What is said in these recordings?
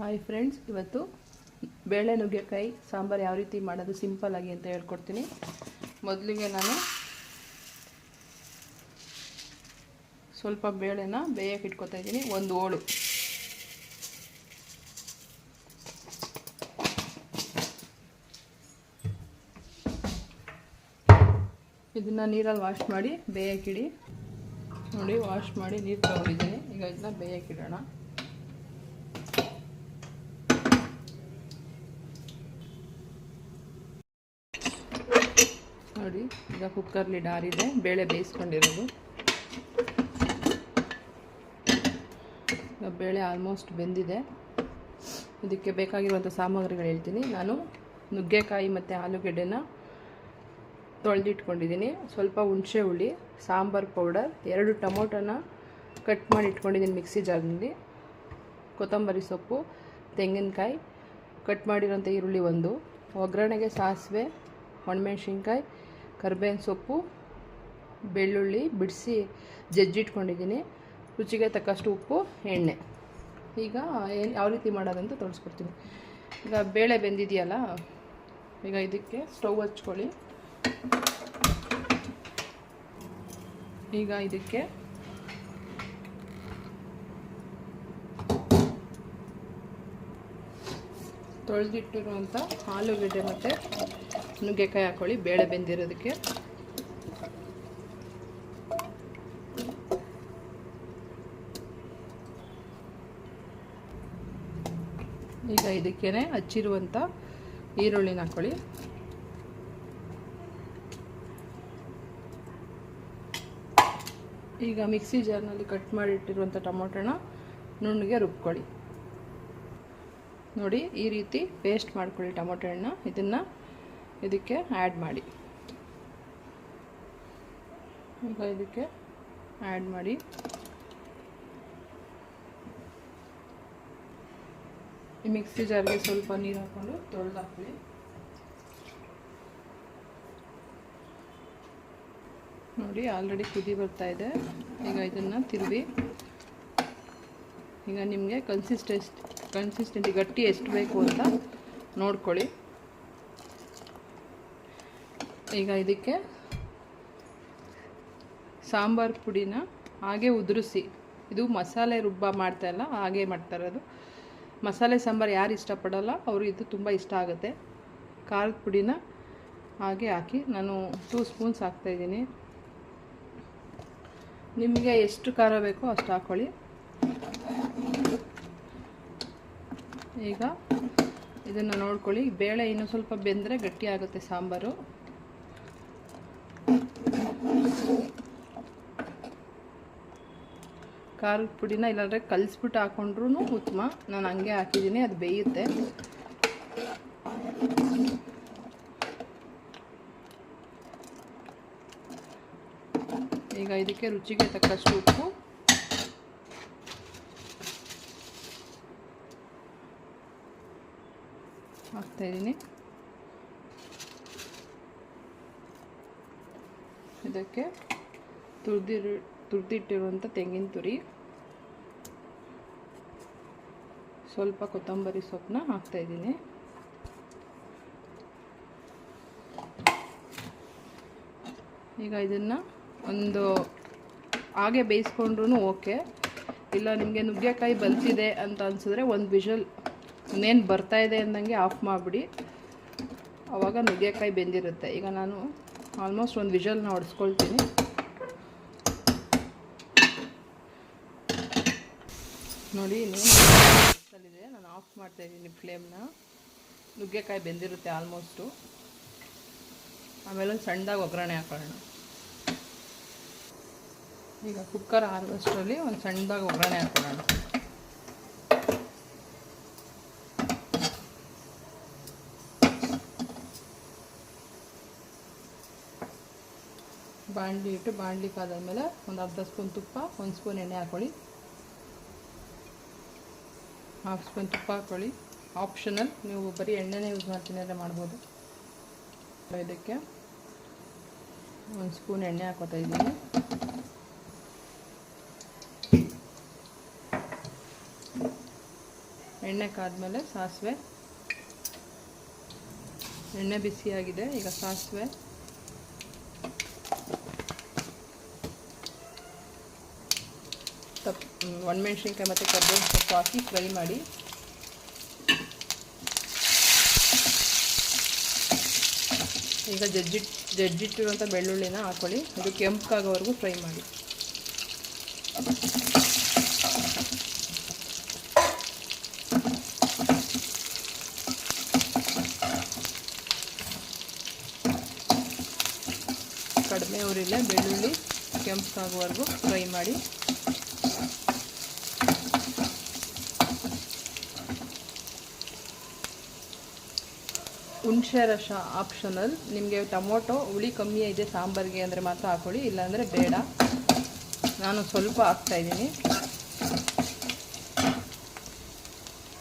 Hi friends ಇವತ್ತು ಬೇಳೆ ನುಗ್ಗೆಕಾಯಿ, ಸಾಂಬಾರು ಯಾವ ರೀತಿ ಮಾಡೋದು ಸಿಂಪಲ್ ಆಗಿ ಅಂತ ಹೇಳ್ಕೊಡ್ತೀನಿ. ಮೊದಲಿಗೆ ನಾನು ಸ್ವಲ್ಪ ಬೇಳೆನ ಬೇಯಕ್ಕೆ ಇಟ್ಕೊತಾ ಇದ್ದೀನಿ, ಒಂದು ಓಳು. ಇದನ್ನು ನೀರಲ್ಲಿ ವಾಶ್ ಮಾಡಿ ಬೇಯಕ್ಕಿಡಿ ನೋಡಿ ವಾಶ್ ಮಾಡಿ ನೀರು ತಗೊಂಡಿದ್ದೀನಿ ಈಗ ಇದನ್ನ ಬೇಯಕ್ಕಿಡೋಣ ನೋಡಿ ಈಗ ಕುಕ್ಕರ್ಲಿ ಡಾರಿದೆ, ಬೇಳೆ ಬೇಯಿಸ್ಕೊಂಡಿರೋದು. ಬೇಳೆ ಆಲ್ಮೋಸ್ಟ್ ಬೆಂದಿದೆ. ಇದಕ್ಕೆ ಬೇಕಾಗಿರುವಂಥ ಸಾಮಗ್ರಿಗಳು ಹೇಳ್ತೀನಿ. ನಾನು ನುಗ್ಗೆಕಾಯಿ ಮತ್ತು ಆಲೂಗೆಡ್ಡೆನ ತೊಳೆದಿಟ್ಕೊಂಡಿದ್ದೀನಿ. ಸ್ವಲ್ಪ ಹುಣಸೆ ಹುಳಿ, ಸಾಂಬಾರು ಪೌಡರ್, ಎರಡು ಟೊಮೊಟೊನ ಕಟ್ ಮಾಡಿ ಇಟ್ಕೊಂಡಿದ್ದೀನಿ ಮಿಕ್ಸಿ ಜಾರ್ನಲ್ಲಿ. ಕೊತ್ತಂಬರಿ ಸೊಪ್ಪು, ತೆಂಗಿನಕಾಯಿ, ಕಟ್ ಮಾಡಿರೋಂಥ ಈರುಳ್ಳಿ ಒಂದು. ಒಗ್ಗರಣೆಗೆ ಸಾಸಿವೆ, ಒಣಮೆಣ್ಸಿನ್ಕಾಯಿ ಕರ್ಬೇವಿನ ಸೊಪ್ಪು, ಬೆಳ್ಳುಳ್ಳಿ, ಬಿಡಿಸಿ ಜಜ್ಜಿಟ್ಕೊಂಡಿದ್ದೀನಿ. ರುಚಿಗೆ ತಕ್ಕಷ್ಟು ಉಪ್ಪು, ಎಣ್ಣೆ. ಈಗ ಏನು ಯಾವ ರೀತಿ ಮಾಡೋದಂತ ತೋರಿಸ್ಕೊಡ್ತೀನಿ. ಈಗ ಬೇಳೆ ಬೆಂದಿದೆಯಲ್ಲ, ಈಗ ಇದಕ್ಕೆ ಸ್ಟವ್ ಹಚ್ಕೊಳ್ಳಿ. ಈಗ ಇದಕ್ಕೆ ತೊಳೆದಿಟ್ಟಿರುವಂಥ ಆಲೂಗಡ್ಡೆ ಮತ್ತು ನುಗ್ಗೆಕಾಯಿ ಹಾಕ್ಕೊಳ್ಳಿ ಬೇಳೆ ಬೆಂದಿರೋದಕ್ಕೆ. ಈಗ ಇದಕ್ಕೇನೆ ಹಚ್ಚಿರುವಂಥ ಈರುಳ್ಳಿನ ಹಾಕ್ಕೊಳ್ಳಿ ಈಗ ಮಿಕ್ಸಿ ಜಾರ್ನಲ್ಲಿ ಕಟ್ ಮಾಡಿಟ್ಟಿರುವಂಥ ಟೊಮೊಟೊನ ನುಣ್ಣಗೆ ರುಬ್ಕೊಳ್ಳಿ. ನೋಡಿ ಈ ರೀತಿ ಪೇಸ್ಟ್ ಮಾಡ್ಕೊಳ್ಳಿ ಟೊಮೊಟೊ ಹಣ್ಣು ಇದನ್ನು ಇದಕ್ಕೆ ಆ್ಯಡ್ ಮಾಡಿ. ಈಗ ಇದಕ್ಕೆ ಆ್ಯಡ್ ಮಾಡಿ. ಈ ಮಿಕ್ಸಿ ಜಾರ್ಗೆ ಸ್ವಲ್ಪ ನೀರು ಹಾಕ್ಕೊಂಡು ತೊಳೆದು ಹಾಕ್ಕೊಳ್ಳಿ. ನೋಡಿ ಆಲ್ರೆಡಿ ಕುದಿ ಬರ್ತಾ ಇದೆ. ಈಗ ಇದನ್ನು ತಿರುವಿ. ಈಗ ನಿಮಗೆ ಕನ್ಸಿಸ್ಟೆಸ್ಟ್ ಕನ್ಸಿಸ್ಟೆಂಟಿ ಗಟ್ಟಿ ಎಷ್ಟು ಬೇಕು ಅಂತ ನೋಡ್ಕೊಳ್ಳಿ. ಈಗ ಇದಕ್ಕೆ ಸಾಂಬಾರು ಪುಡಿನ ಹಾಗೆ ಉದುರಿಸಿ. ಇದು ಮಸಾಲೆ ರುಬ್ಬ ಮಾಡ್ತಾಯಿಲ್ಲ ಹಾಗೆ ಮಾಡ್ತಾಯಿರೋದು ಮಸಾಲೆ ಸಾಂಬಾರು ಯಾರು ಇಷ್ಟಪಡಲ್ಲ, ಅವರು ಇದು ತುಂಬ ಇಷ್ಟ ಆಗುತ್ತೆ. ಖಾರದ ಪುಡಿನ ಹಾಗೆ ಹಾಕಿ ನಾನು ಟೂ ಸ್ಪೂನ್ಸ್ ಹಾಕ್ತಾಯಿದ್ದೀನಿ ನಿಮಗೆ ಎಷ್ಟು ಖಾರ ಬೇಕೋ ಅಷ್ಟು ಹಾಕ್ಕೊಳ್ಳಿ ಈಗ ಇದನ್ನು ನೋಡ್ಕೊಳ್ಳಿ. ಬೇಳೆ ಇನ್ನೂ ಸ್ವಲ್ಪ ಬೆಂದರೆ ಗಟ್ಟಿ ಆಗುತ್ತೆ ಸಾಂಬಾರು. ಖಾರದ ಪುಡಿನ ಇಲ್ಲಾಂದರೆ ಕಲಿಸ್ಬಿಟ್ಟು ಹಾಕೊಂಡ್ರೂ ಉತ್ತಮ. ನಾನು ಹಂಗೆ ಹಾಕಿದ್ದೀನಿ, ಅದು ಬೇಯುತ್ತೆ. ಈಗ ಇದಕ್ಕೆ ರುಚಿಗೆ ತಕ್ಕಷ್ಟು ಉಪ್ಪು. ಹಾಕ್ತಾಯಿದ್ದೀನಿ ಇದಕ್ಕೆ ತುರಿದಿರು, ತುರಿದಿಟ್ಟಿರುವಂಥ ತೆಂಗಿನ ತುರಿ. ಸ್ವಲ್ಪ ಕೊತ್ತಂಬರಿ ಸೊಪ್ಪನ್ನ ಹಾಕ್ತಾಯಿದ್ದೀನಿ ಈಗ ಇದನ್ನು ಒಂದು ಹಾಗೆ ಬೇಯಿಸ್ಕೊಂಡ್ರೂ ಓಕೆ. ಇಲ್ಲ ನಿಮಗೆ ನುಗ್ಗೆಕಾಯಿ ಬಲ್ತಿದೆ ಅಂತ ಅನಿಸಿದ್ರೆ ಒಂದು ವಿಷಲ್ ಇನ್ನೇನು ಇದೆ ಅಂದಂಗೆ ಆಫ್ ಮಾಡಿಬಿಡಿ. ಆವಾಗ ನುಗ್ಗೆಕಾಯಿ ಬೆಂದಿರುತ್ತೆ. ಈಗ ನಾನು ಆಲ್ಮೋಸ್ಟ್ ಒಂದು ವಿಷಲ್ನ ಹೊಡೆಸ್ಕೊಳ್ತೀನಿ. ನೋಡಿ ಇನ್ನೇನಿದೆ ನಾನು ಆಫ್ ಮಾಡ್ತಾಯಿದ್ದೀನಿ ಫ್ಲೇಮ್ನ ನುಗ್ಗೆಕಾಯಿ ಬೆಂದಿರುತ್ತೆ ಆಲ್ಮೋಸ್ಟು ಆಮೇಲೆ ಒಂದು ಸಣ್ಣದಾಗಿ ಒಗ್ಗರಣೆ ಹಾಕೊಳ್ಳೋಣ. ಈಗ ಕುಕ್ಕರ್ ಆರುವಷ್ಟರಲ್ಲಿ ಒಂದು ಸಣ್ಣದಾಗಿ ಒಗ್ಗರಣೆ ಹಾಕೊಳ್ಳೋಣ. ಬಾಣಲಿ ಇಟ್ಟು ಬಾಣಲಿ ಕಾದಾದಮೇಲೆ ಒಂದು ಅರ್ಧ ಸ್ಪೂನ್ ತುಪ್ಪ, ಒಂದು ಸ್ಪೂನ್ ಎಣ್ಣೆ ಹಾಕ್ಕೊಳ್ಳಿ ಹಾಫ್ ಸ್ಪೂನ್ ತುಪ್ಪ ಹಾಕ್ಕೊಳ್ಳಿ ಆಪ್ಷನಲ್ ನೀವು ಬರೀ ಎಣ್ಣೆನೇ ಯೂಸ್ ಮಾಡ್ತೀನಿ ಅಂದರೆ ಮಾಡ್ಬೋದು. ಇದಕ್ಕೆ ಒಂದು ಸ್ಪೂನ್ ಎಣ್ಣೆ ಹಾಕೋತಾ ಇದ್ದೀನಿ. ಎಣ್ಣೆ ಕಾದ್ಮೇಲೆ ಸಾಸಿವೆ. ಎಣ್ಣೆ ಬಿಸಿಯಾಗಿದೆ, ಈಗ ಸಾಸಿವೆ. ತಪ್ ಒಣಮೆಣ್ಸಿನ್ಕಾಯಿ ಮತ್ತು ಕರ್ಬೇವಿನ ಸೊಪ್ಪು ಹಾಕಿ ಫ್ರೈ ಮಾಡಿ. ಈಗ ಜಜ್ಜಿಟ್ ಜಜ್ಜಿಟ್ಟಿರುವಂಥ ಬೆಳ್ಳುಳ್ಳಿನ ಹಾಕೊಳ್ಳಿ. ಅದು ಕೆಂಪಗಾಗೋವರೆಗೂ ಫ್ರೈ ಮಾಡಿ. ಕಡಿಮೆ ಊರಿಲ್ಲ ಬೆಳ್ಳುಳ್ಳಿ ಕೆಂಪಗಾಗುವವರೆಗೂ ಫ್ರೈ ಮಾಡಿ. ಹುಣಸೆ ರಸ ಆಪ್ಷನಲ್ ನಿಮಗೆ ಟೊಮೊಟೊ, ಹುಳಿ ಕಮ್ಮಿ ಇದೆ, ಸಾಂಬಾರಿಗೆ ಅಂದರೆ ಮಾತ್ರ ಹಾಕೊಳ್ಳಿ, ಇಲ್ಲಾಂದರೆ ಬೇಡ. ನಾನು ಸ್ವಲ್ಪ ಹಾಕ್ತಾಯಿದ್ದೀನಿ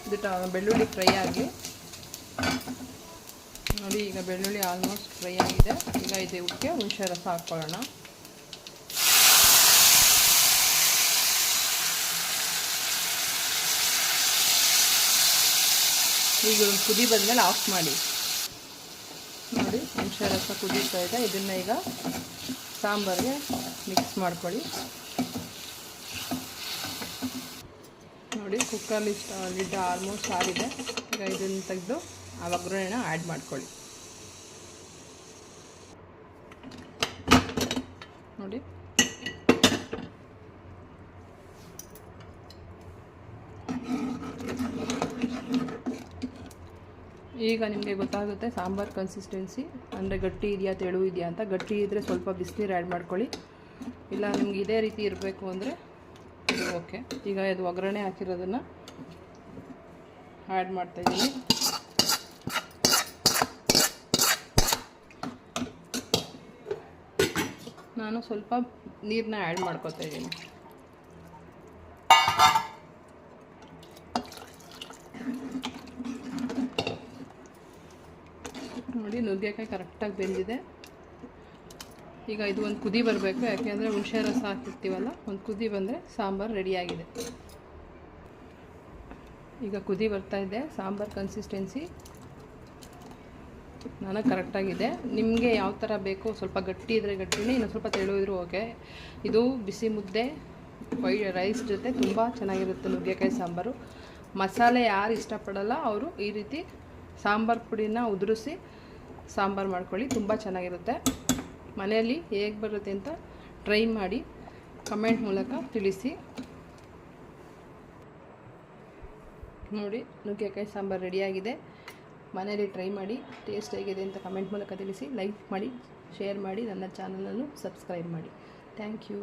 ಇದು ಟ, ಬೆಳ್ಳುಳ್ಳಿ ಫ್ರೈ ಆಗಿ. ನೋಡಿ, ಈಗ ಬೆಳ್ಳುಳ್ಳಿ ಆಲ್ಮೋಸ್ಟ್ ಫ್ರೈ ಆಗಿದೆ. ಈಗ ಇದಕ್ಕೆ ಹುಣಸೆ ರಸ ಹಾಕ್ಕೊಳ್ಳೋಣ ಈಗ ಕುದಿ ಬಂದಮೇಲೆ ಆಫ್ ಮಾಡಿ. ಹುಣಸೆ ರಸ ಕುದೀತಾ ಇದೆ. ಇದನ್ನು ಈಗ ಸಾಂಬಾರಿಗೆ ಮಿಕ್ಸ್ ಮಾಡ್ಕೊಳ್ಳಿ. ನೋಡಿ ಕುಕ್ಕರ್ಲಿ ಲಿಡ್ ಆಲ್ಮೋಸ್ಟ್ ಆಗಿದೆ ಈಗ ಇದನ್ನು ತೆಗೆದು ಆ ಒಗ್ಗರಣೆನ ಆ್ಯಡ್ ಮಾಡ್ಕೊಳ್ಳಿ ನೋಡಿ ಈಗ ನಿಮಗೆ ಗೊತ್ತಾಗುತ್ತೆ ಸಾಂಬಾರು ಕನ್ಸಿಸ್ಟೆನ್ಸಿ ಅಂದರೆ ಗಟ್ಟಿ ಇದೆಯಾ, ತೆಳು ಇದೆಯಾ ಅಂತ. ಗಟ್ಟಿ ಇದ್ದರೆ ಸ್ವಲ್ಪ ಬಿಸಿನೀರು ಆ್ಯಡ್ ಮಾಡ್ಕೊಳ್ಳಿ. ಇಲ್ಲ, ನಿಮ್ಗೆ ಇದೇ ರೀತಿ ಇರಬೇಕು ಅಂದರೆ ಓಕೆ ಈಗ ಇದು ಒಗ್ಗರಣೆ ಹಾಕಿರೋದನ್ನು ಆ್ಯಡ್ ಮಾಡ್ತಾಯಿದ್ದೀನಿ ನಾನು ಸ್ವಲ್ಪ ನೀರನ್ನ ಆ್ಯಡ್ ಮಾಡ್ಕೊತಾ ಇದ್ದೀನಿ ನೋಡಿ ನುಗ್ಗೆಕಾಯಿ ಕರೆಕ್ಟಾಗಿ ಬೆಂದಿದೆ. ಈಗ ಇದು ಒಂದು ಕುದಿ ಬರಬೇಕು, ಯಾಕೆಂದರೆ ಹುಣಸೆ ರಸ ಹಾಕಿರ್ತೀವಲ್ಲ, ಒಂದು ಕುದಿ ಬಂದರೆ ಸಾಂಬಾರು ರೆಡಿಯಾಗಿದೆ. ಈಗ ಕುದಿ ಬರ್ತಾ ಇದೆ, ಸಾಂಬಾರು ಕನ್ಸಿಸ್ಟೆನ್ಸಿ ನನಗೆ ಕರೆಕ್ಟಾಗಿದೆ. ನಿಮಗೆ ಯಾವ ಥರ ಬೇಕೋ ಸ್ವಲ್ಪ ಗಟ್ಟಿ ಇದ್ದರೆ ಗಟ್ಟಿನೇ, ಇನ್ನೊಂದು ಸ್ವಲ್ಪ ತೆಳು ಇದ್ರೂ ಓಕೆ. ಇದು ಬಿಸಿ ಮುದ್ದೆ ವೈ ರೈಸ್ ಜೊತೆ ತುಂಬ ಚೆನ್ನಾಗಿರುತ್ತೆ ನುಗ್ಗೆಕಾಯಿ ಸಾಂಬಾರು. ಮಸಾಲೆ ಯಾರು ಇಷ್ಟಪಡಲ್ಲ, ಅವರು ಈ ರೀತಿ ಸಾಂಬಾರು ಪುಡಿನ ಉದುರಿಸಿ ಸಾಂಬಾರು ಮಾಡ್ಕೊಳ್ಳಿ, ತುಂಬ ಚೆನ್ನಾಗಿರುತ್ತೆ. ಮನೆಯಲ್ಲಿ ಹೇಗೆ ಬರುತ್ತೆ ಅಂತ ಟ್ರೈ ಮಾಡಿ, ಕಮೆಂಟ್ ಮೂಲಕ ತಿಳಿಸಿ. ನೋಡಿ, ನುಗ್ಗೆಕಾಯಿ ಸಾಂಬಾರು ರೆಡಿಯಾಗಿದೆ ಮನೆಯಲ್ಲಿ ಟ್ರೈ ಮಾಡಿ, ಟೇಸ್ಟ್ ಹೇಗಿದೆ ಅಂತ ಕಮೆಂಟ್ ಮೂಲಕ ತಿಳಿಸಿ. ಲೈಕ್ ಮಾಡಿ, ಶೇರ್ ಮಾಡಿ, ನನ್ನ ಚಾನಲನ್ನು ಸಬ್ಸ್ಕ್ರೈಬ್ ಮಾಡಿ. Thank you.